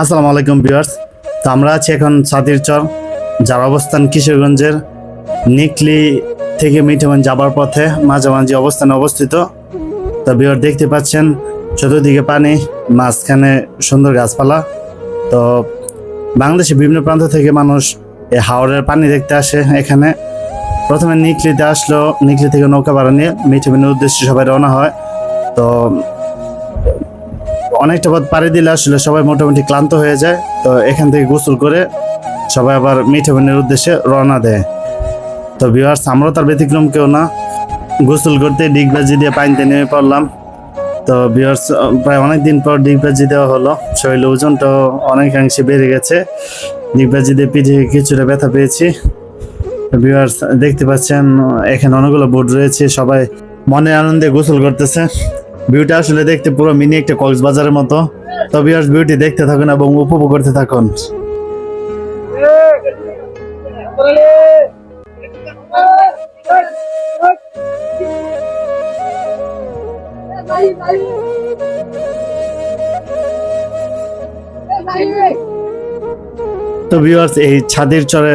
আসসালামু আলাইকুম ভিউয়ার্স। তো আমরা আছি এখন ছাতির চর, যার অবস্থান কিশোরগঞ্জের নিকলি থেকে মিঠেমন যাবার পথে, মাঝামাঝি অবস্থানে অবস্থিত। তো ভিউয়ার দেখতে পাচ্ছেন চতুর্দিকে পানি, মাঝখানে সুন্দর গাছপালা। তো বাংলাদেশের বিভিন্ন প্রান্ত থেকে মানুষ এই হাওড়ের পানি দেখতে আসে এখানে। প্রথমে নিকলিতে আসলো, নিকলি থেকে নৌকা ভাড়া নিয়ে মিঠেমনের উদ্দেশ্যে সবাই রওনা হয়। তো অনেকটা পথ পাড়ি দিলে আসলে সবাই মোটামুটি ক্লান্ত হয়ে যায়। তো এখান থেকে গোসল করে সবাই আবার মিঠেবনের উদ্দেশ্যে রওনা দেয়। তো ভিউয়ার্স আমরাও তার ব্যতিক্রম কেউ না। গোসল করতে ডিগবাজি দিয়ে পানিতে নেমে পড়লাম। তো ভিউয়ার্স প্রায় অনেক দিন পর ডিগবাজি দেওয়া হলো। শরীরের ওজনটাও অনেকাংশে বেড়ে গেছে। ডিগবাজি দিয়ে পিঠে কিছুটা ব্যথা পেয়েছি। ভিউয়ার্স দেখতে পাচ্ছেন, এখানে অনেকগুলো বোর্ড রয়েছে। সবাই মনে আনন্দে গোসল করতেছে। ভিউটা আসলে দেখতে পুরো মিনি একটা কক্সবাজারের মতো। তো ভিউয়ার্স ভিউটি দেখতে থাকুন এবং উপভোগ করতে থাকুন। তো ভিউয়ার্স এই ছাদের চরে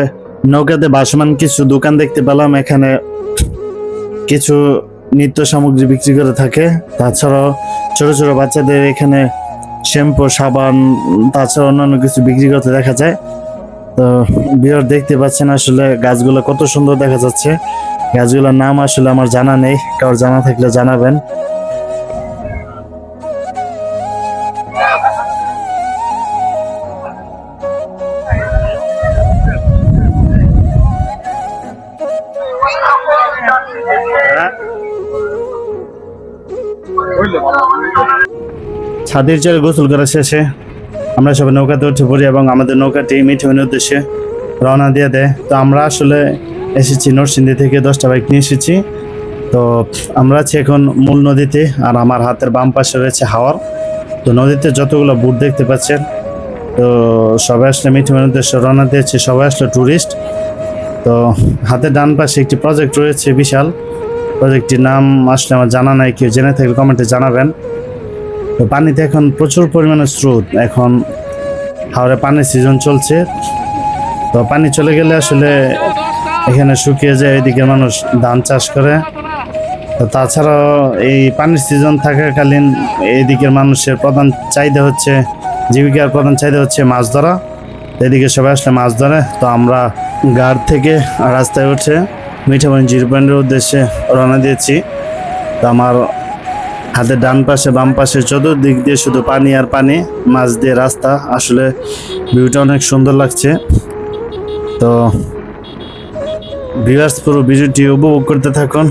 নৌকাতে বাসমান কিছু দোকান দেখতে পেলাম। এখানে কিছু নিত্য সামগ্রী বিক্রি করে থাকে। তাছাড়াও ছোট ছোট বাচ্চাদের এখানে শ্যাম্পু, সাবান, তাছাড়া অন্যান্য কিছু বিক্রি করতে দেখা যায়। তো বিয়ার দেখতে পাচ্ছেন আসলে গাছগুলো কত সুন্দর দেখা যাচ্ছে। গাছগুলোর নাম আসলে আমার জানা নেই, কারোর জানা থাকলে জানাবেন। ছাদের চরে গোসল করা শেষে আমরা সবাই নৌকাতে উঠে পড়ি এবং আমাদের নৌকাটি মিঠে মিঠুনের উদ্দেশ্যে রওনা দিয়ে দেয়। তো আমরা আসলে এসেছি নরসিংদী থেকে দশটা বাইক নিয়ে এসেছি। তো আমরা আছি এখন মূল নদীতে আর আমার হাতের বাম পাশে রয়েছে হাওয়ার তো নদীতে যতগুলো বুট দেখতে পাচ্ছেন, তো সবাই আসলে মিঠে মিঠুনের উদ্দেশ্যে রওনা দিয়েছে। সবাই আসলে ট্যুরিস্ট তো হাতের ডান পাশে একটি প্রজেক্ট রয়েছে বিশাল। প্রজেক্টটির নাম আসলে আমার জানা নাই, কেউ জেনে থাকলে কমেন্টে জানাবেন। তো পানিতে এখন প্রচুর পরিমাণে স্রোত, এখন হাওড়ে পানির সিজন চলছে। তো পানি চলে গেলে আসলে এখানে শুকিয়ে যায়, এদিকে মানুষ ধান চাষ করে। তো তাছাড়াও এই পানির সিজন থাকাকালীন এইদিকের মানুষের প্রধান চাহিদা হচ্ছে, জীবিকার প্রধান চাহিদা হচ্ছে মাছ ধরা। এদিকে সবাই আসলে মাছ ধরে, তো আমরা গাড় থেকে রাস্তায় উঠে মিঠামণি জিরো পয়েন্টের উদ্দেশ্যে রওনা দিয়েছি। তো আমার হাতে ডান পাশে, বাম পাশে চতুর্দিক দিয়ে শুধু পানি আর পানি, মাছ দিয়ে রাস্তা। আসলে ভিউটা অনেক সুন্দর লাগছে। তো ভিউয়ার্স পুরো ভিডিওটি উপভোগ করতে থাকুন।